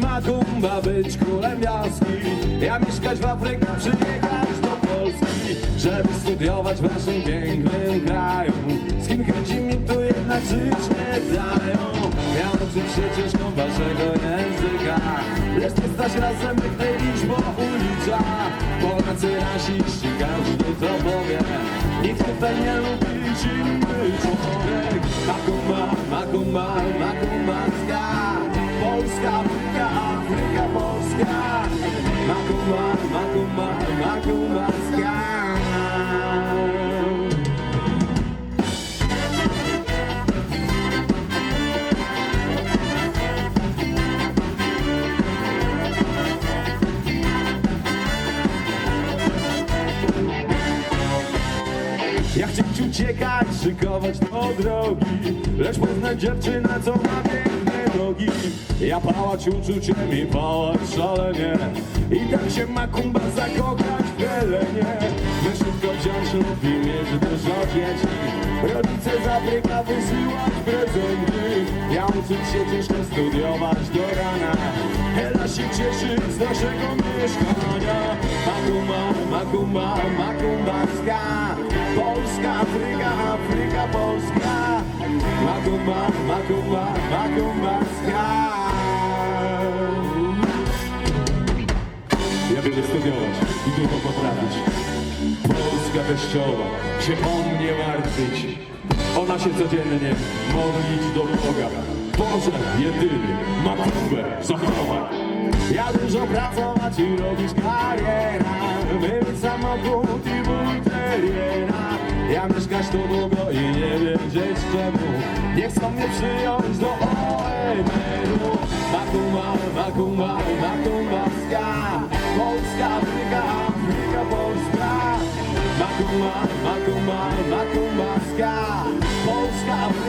Makumba być królem wioski. Ja mieszkać w Afryce, przyjechać do Polski Żeby studiować w naszym pięknym kraju. Z kim kręci mi tu jednak żyć nie dają. Ja uczyć się ciężką waszego języka. Lecz nie stać razem myknęliś po ulicach Polacy rasiści, każdy to powie. Nikt tutaj nie lubi zimny człowiek. Makuma, makuma, makumaska Polska Makuma, makuma, makumaska Ja chcieć uciekać, szykować do drogi Lecz poznać dziewczynę, co ma piękne nogi Ja pałać uczuciem i pałać szalenie. I tak się makumba zakochać w Helenie My szybko wziąć lub i mieć dużo dzieci Rodzice z Afryka wysyłać prezenty. Ja uczyć się ciężko studiować do rana. Hela się cieszy z naszego mieszkania. Makuma, makuma, makumbaska Polska, Afryka, Afryka, Polska. Makuma, makuma, makumbaska Ja będę studiować i długo poprawić Polska teściowa się o mnie martwić. Ona się codziennie modlić do Boga. Boże jedyny, makumbę zachowa Ja dużo pracować i robić karierę Myć samochód i bulteriera Ja mieszkać tu długo i nie wiedzieć czemu. Nie chcą mnie przyjąć do Гумарна, гумарна, тумаска, Polska, Африка, Африка, Polska. Макума, макума, макумаска, Polska, Африка.